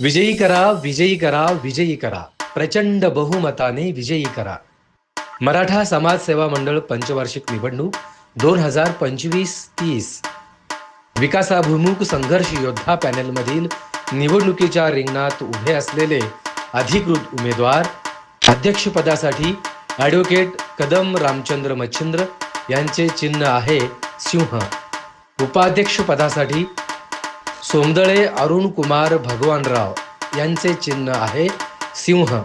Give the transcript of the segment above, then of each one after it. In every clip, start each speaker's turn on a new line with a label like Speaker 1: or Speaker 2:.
Speaker 1: विजयी करा विजयी करा विजयी करा. प्रचंड बहुमताने विजयी करा. मराठा समाज सेवा मंडळ पंचवार्षिक निवडणूक दोन हजार पंचवीस तीस. विकासाभिमुख संघर्ष योद्धा पॅनेलमधील निवडणुकीच्या रिंगणात उभे असलेले अधिकृत उमेदवार अध्यक्षपदासाठी ॲडव्होकेट कदम रामचंद्र मच्छिंद्र यांचे चिन्ह आहे सिंह. उपाध्यक्षपदासाठी सोमदळे अरुण कुमार भगवानराव यांचे चिन्ह आहे सिंह.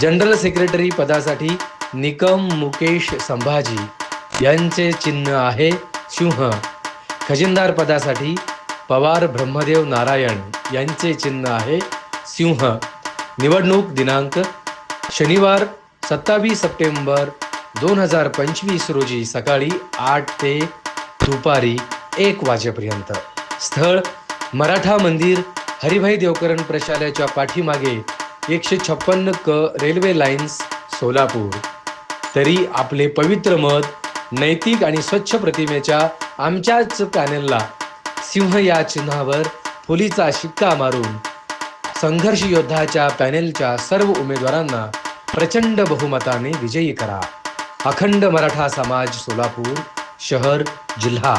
Speaker 1: जनरल सेक्रेटरी पदासाठी निकम मुकेश संभाजी यांचे चिन्ह आहे सिंह. खजिनदार पदासाठी पवार ब्रह्मदेव नारायण यांचे चिन्ह आहे सिंह. निवडणूक दिनांक शनिवार सत्तावीस सप्टेंबर दोन हजार पंचवीस रोजी सकाळी आठ ते दुपारी एक वाजेपर्यंत. स्थळ मराठा मंदिर हरिभाई देवकरण प्रशालेच्या पाठीमागे एकशे छप्पन्न क रेल्वे लाईन्स सोलापूर. तरी आपले पवित्र मत नैतिक आणि स्वच्छ प्रतिमेच्या आमच्याच पॅनेलला सिंह या चिन्हावर फुलीचा शिक्का मारून संघर्ष योद्धाच्या पॅनेलच्या सर्व उमेदवारांना प्रचंड बहुमताने विजयी करा. अखंड मराठा समाज सोलापूर शहर जिल्हा.